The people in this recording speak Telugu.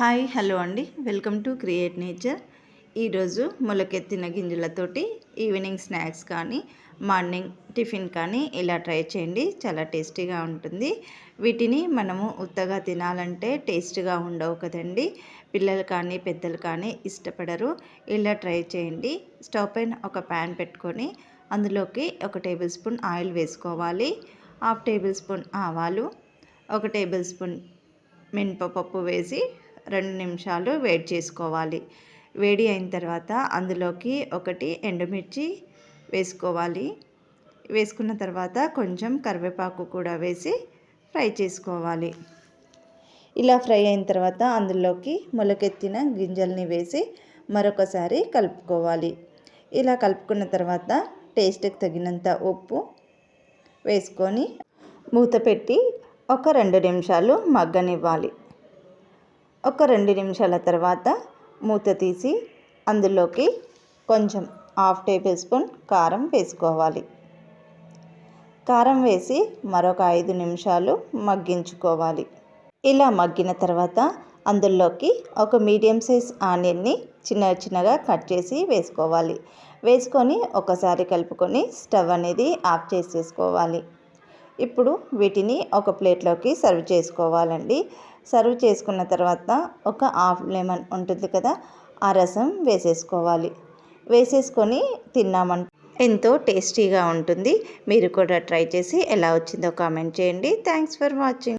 హాయ్ హలో అండి. Welcome to create nature. ఈరోజు మొలకెత్తిన గింజలతోటి ఈవినింగ్ స్నాక్స్ కానీ మార్నింగ్ టిఫిన్ కానీ ఇలా ట్రై చేయండి. చాలా టేస్టీగా ఉంటుంది. వీటిని మనము ఉత్తగా తినాలంటే టేస్ట్గా ఉండవు కదండి. పిల్లలు కానీ పెద్దలు కానీ ఇష్టపడరు. ఇలా ట్రై చేయండి. స్టవ్ పైన ఒక ప్యాన్ పెట్టుకొని అందులోకి ఒక టేబుల్ స్పూన్ ఆయిల్ వేసుకోవాలి. హాఫ్ టేబుల్ స్పూన్ ఆవాలు ఒక టేబుల్ స్పూన్ మినపప్పు వేసి రెండు నిమిషాలు వేడి చేసుకోవాలి. వేడి అయిన తర్వాత అందులోకి ఒకటి ఎండుమిర్చి వేసుకోవాలి. వేసుకున్న తర్వాత కొంచెం కరివేపాకు కూడా వేసి ఫ్రై చేసుకోవాలి. ఇలా ఫ్రై అయిన తర్వాత అందులోకి మొలకెత్తిన గింజల్ని వేసి మరొకసారి కలుపుకోవాలి. ఇలా కలుపుకున్న తర్వాత టేస్ట్కి తగినంత ఉప్పు వేసుకొని మూత పెట్టి ఒక రెండు నిమిషాలు మగ్గనివ్వాలి. ఒక రెండు నిమిషాల తర్వాత మూత తీసి అందులోకి కొంచెం హాఫ్ టేబుల్ స్పూన్ కారం వేసుకోవాలి. కారం వేసి మరొక ఐదు నిమిషాలు మగ్గించుకోవాలి. ఇలా మగ్గిన తర్వాత అందులోకి ఒక మీడియం సైజ్ ఆనియన్ని చిన్న చిన్నగా కట్ చేసి వేసుకోవాలి. వేసుకొని ఒకసారి కలుపుకొని స్టవ్ అనేది ఆఫ్ చేసేసుకోవాలి. ఇప్పుడు వీటిని ఒక ప్లేట్లోకి సర్వ్ చేసుకోవాలండి. సర్వ్ చేసుకున్న తర్వాత ఒక హాఫ్ లెమన్ ఉంటుంది కదా ఆ రసం వేసేసుకోవాలి. వేసేసుకొని తిన్నామంట. ఎంతో టేస్టీగా ఉంటుంది. మీరు కూడా ట్రై చేసి ఎలా వచ్చిందో కామెంట్ చేయండి. Thanks for watching.